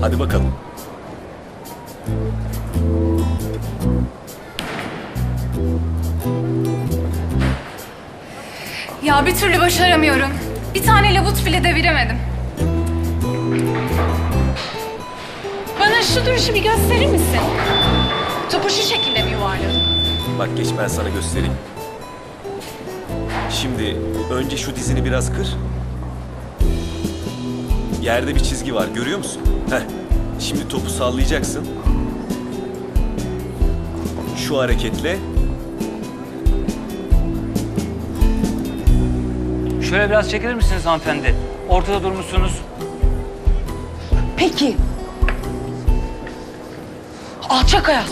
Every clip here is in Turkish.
Hadi bakalım. Ya bir türlü başaramıyorum. Bir tane labut bile deviremedim. Bana şu duruşu bir gösterir misin? Topu şu şekilde mi yuvarladın? Bak geç ben sana göstereyim. Şimdi önce şu dizini biraz kır. Yerde bir çizgi var görüyor musun? Heh. Şimdi topu sallayacaksın. Şu hareketle Şöyle biraz çekilir misiniz hanımefendi? Ortada durmuşsunuz. Peki. Alçak Ayaz.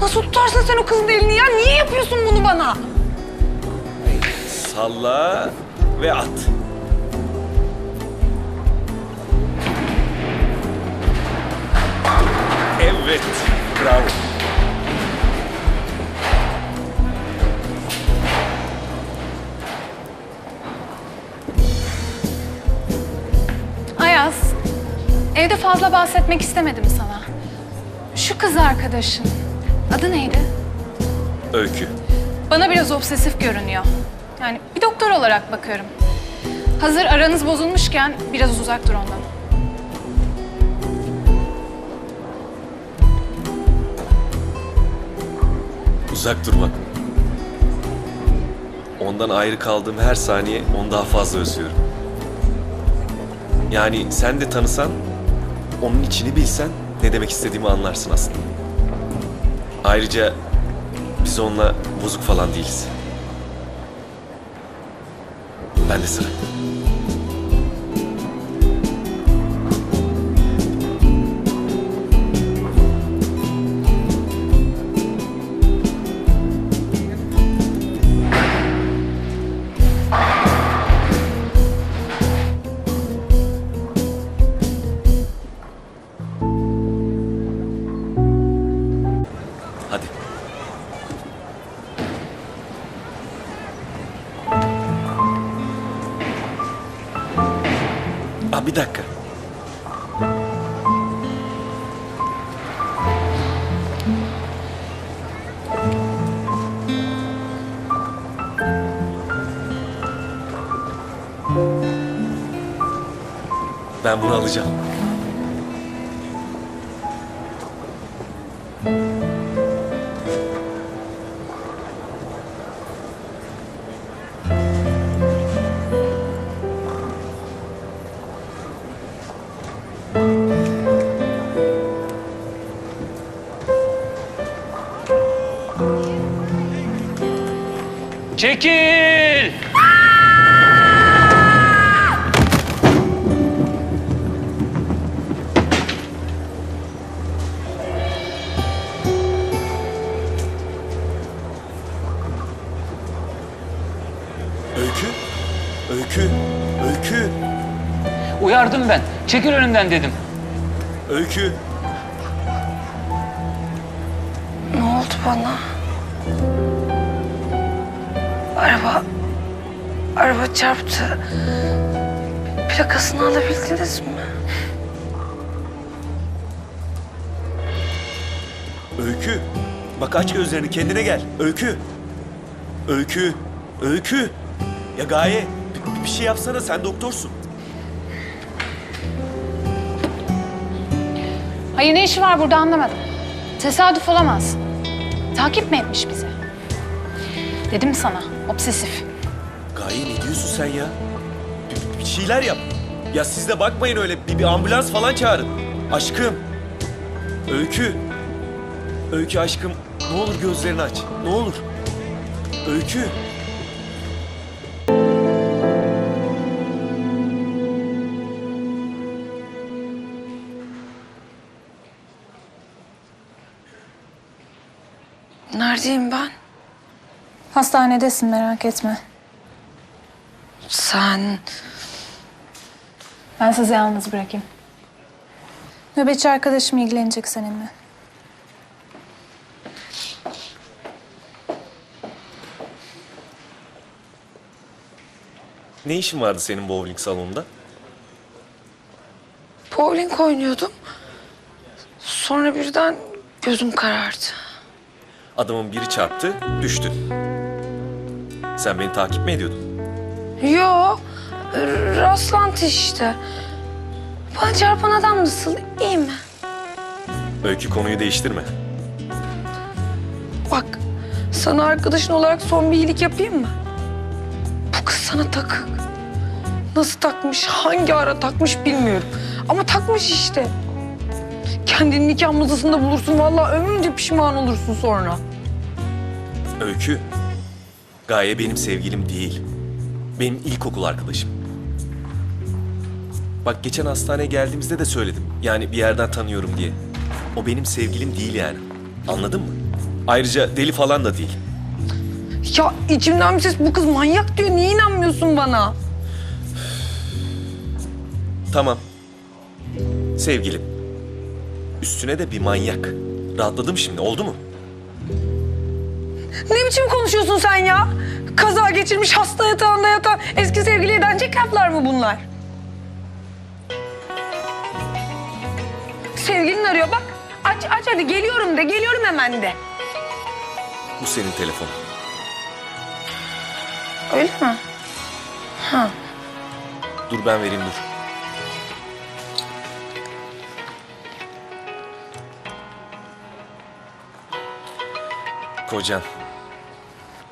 Nasıl tutarsın sen o kızın elini ya? Niye yapıyorsun bunu bana? salla ve at. Evet, bravo. Ayaz, evde fazla bahsetmek istemedim sana. Şu kız arkadaşın, adı neydi? Öykü. Bana biraz obsesif görünüyor. Yani bir doktor olarak bakıyorum. Hazır aranız bozulmuşken biraz uzak dur ondan. Uzak durmak. Ondan ayrı kaldığım her saniye onu daha fazla özlüyorum. Yani sen de tanısan, onun içini bilsen ne demek istediğimi anlarsın aslında. Ayrıca biz onunla bozuk falan değiliz. Ben de sıra. Bir dakika. Ben bunu alacağım. Çekil! Öykü? Öykü? Öykü? Uyardım ben. Çekil önümden dedim. Öykü? Ne oldu bana? Araba... Araba çarptı. Plakasını alabildiniz mi? Öykü? Bak aç gözlerini kendine gel. Öykü? Öykü? Öykü? Ya Gaye bir, bir şey yapsana sen doktorsun. Hayır ne işi var burada anlamadım. Tesadüf olamaz. Takip mi etmiş bizi? Dedim sana, obsesif. Gaye ne diyorsun sen ya? Bir, bir şeyler yap. Ya siz de bakmayın öyle bir, bir ambulans falan çağırın. Aşkım. Öykü. Öykü aşkım ne olur gözlerini aç. Ne olur. Öykü. Neredeyim ben? Hastanedesin merak etme. Sen... Ben sizi yalnız bırakayım. Nöbetçi arkadaşım ilgilenecek seninle. Ne işin vardı senin bowling salonunda? bowling oynuyordum. Sonra birden gözüm karardı. Adamın biri çarptı, düştün. Sen beni takip mi ediyordun? Yo, rastlantı işte. Bana çarpan adam nasıl? İyi mi? Öykü konuyu değiştirme. Bak, sana arkadaşın olarak son bir iyilik yapayım mı? Bu kız sana takık. Nasıl takmış, hangi ara takmış bilmiyorum. Ama takmış işte. Kendini nikah masasında bulursun. Vallahi ömrünce pişman olursun sonra. Öykü, Gaye benim sevgilim değil. Benim ilkokul arkadaşım. Bak geçen hastaneye geldiğimizde de söyledim. Yani bir yerden tanıyorum diye. O benim sevgilim değil yani. Anladın mı? Ayrıca deli falan da değil. Ya içimden bir ses bu kız manyak diyor. Niye inanmıyorsun bana? Tamam. Sevgilim. Üstüne de bir manyak. Rahatladım şimdi oldu mu? Ne biçim konuşuyorsun sen ya? Kaza geçirmiş hasta yatağında yatan eski sevgiliye denecek laflar mı bunlar? Sevgilin arıyor bak. Aç aç hadi geliyorum de geliyorum hemen de. Bu senin telefonun. Öyle mi? Ha. Dur ben vereyim dur. Kocan.